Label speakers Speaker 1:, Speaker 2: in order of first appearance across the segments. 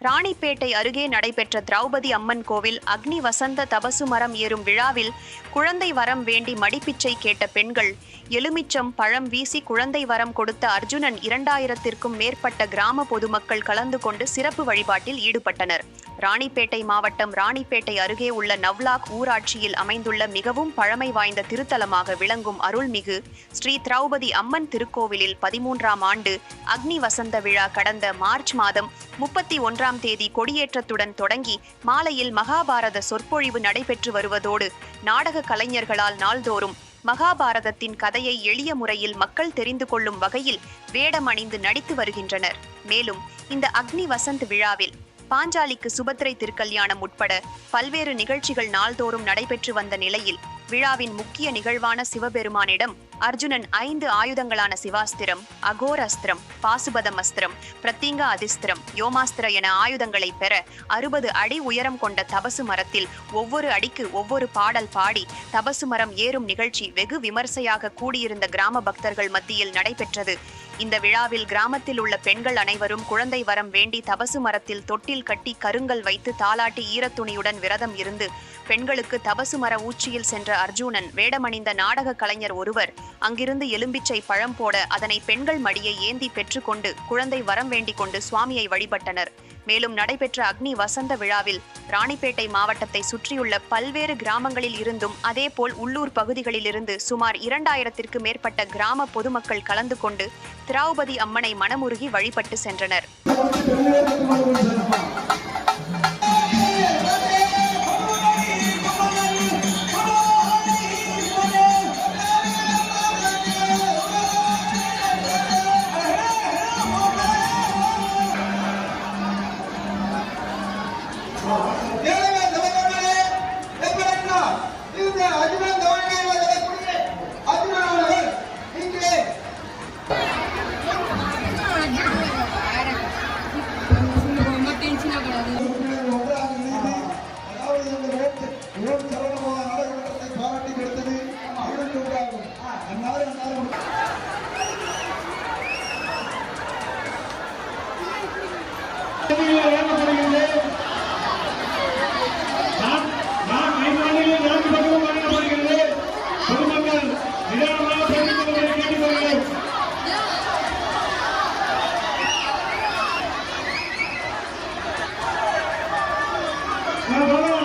Speaker 1: ராணிப்பேட்டை அருகே நடைபெற்ற திரௌபதி அம்மன் கோவில் அக்னி வசந்த தபசு மரம் ஏறும் விழாவில் குழந்தை வரம் வேண்டி மடிப்பிச்சை கேட்ட பெண்கள் எலுமிச்சம் பழம் வீசி குழந்தை வரம் கொடுத்த அர்ஜுனன் இரண்டாயிரத்திற்கும் மேற்பட்ட கிராம பொதுமக்கள் கலந்து கொண்டு சிறப்பு வழிபாட்டில் ஈடுபட்டனர். ராணிப்பேட்டை மாவட்டம் ராணிப்பேட்டை அருகே உள்ள நவ்லாக் ஊராட்சியில் அமைந்துள்ள மிகவும் பழமை வாய்ந்த திருத்தலமாக விளங்கும் அருள்மிகு ஸ்ரீ திரௌபதி அம்மன் திருக்கோவிலில் பதிமூன்றாம் ஆண்டு அக்னி வசந்த விழா கடந்த மார்ச் மாதம் முப்பத்தி ஒன்றாம் தேதி கொடியேற்றத்துடன் தொடங்கி மாலையில் மகாபாரத சொற்பொழிவு நடைபெற்று வருவதோடு நாடக கலைஞர்களால் நாள்தோறும் மகாபாரதத்தின் கதையை எளிய முறையில் மக்கள் தெரிந்து கொள்ளும் வகையில் வேடம் அணிந்து நடித்து வருகின்றனர். மேலும் இந்த அக்னி வசந்த் விழாவில் பாஞ்சாலிக்கு சுபத்திரை திருக்கல்யாணம் உட்பட பல்வேறு நிகழ்ச்சிகள் நாள்தோறும் நடைபெற்று வந்த நிலையில் விழாவின் முக்கிய நிகழ்வான சிவபெருமானிடம் அர்ஜுனன் ஐந்து ஆயுதங்களான சிவாஸ்திரம் அகோர அஸ்திரம் பாசுபதம் அஸ்திரம் பிரத்திங்க அதிஸ்திரம் யோமாஸ்திர என ஆயுதங்களை பெற அறுபது அடி உயரம் கொண்ட தபசு மரத்தில் ஒவ்வொரு அடிக்கு ஒவ்வொரு பாடல் பாடி தபசு மரம் ஏறும் நிகழ்ச்சி வெகு விமர்சையாக கூடியிருந்த கிராம பக்தர்கள் மத்தியில் நடைபெற்றது. இந்த விழாவில் கிராமத்தில் உள்ள பெண்கள் அனைவரும் குழந்தை வரம் வேண்டி தபசு மரத்தில் தொட்டில் கட்டி கருங்கல் வைத்து தாலாட்டி ஈரத்துணியுடன் விரதம் இருந்து பெண்களுக்கு தபசு மர ஊச்சியில் சென்ற அர்ஜுனன் வேடமணிந்த நாடக கலைஞர் ஒருவர் அங்கிருந்து எலும்பிச்சை பழம் போட அதனை பெண்கள் மடியை ஏந்தி பெற்றுக்கொண்டு குழந்தை வரம் வேண்டிக் கொண்டு சுவாமியை வழிபட்டனர். மேலும் நடைபெற்ற அக்னி வசந்த விழாவில் ராணிப்பேட்டை மாவட்டத்தை சுற்றியுள்ள பல்வேறு கிராமங்களில் இருந்தும் அதேபோல் உள்ளூர் பகுதிகளிலிருந்து சுமார் இரண்டாயிரத்திற்கு மேற்பட்ட கிராம பொதுமக்கள் கலந்து கொண்டு திரௌபதி அம்மனை மனமுருகி வழிபட்டு சென்றனர்.
Speaker 2: ஏழைங்க
Speaker 3: 야, 봐봐!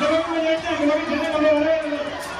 Speaker 3: 너가 뭐냐, 이거 뭐냐, 이거 뭐냐, 이거 뭐냐,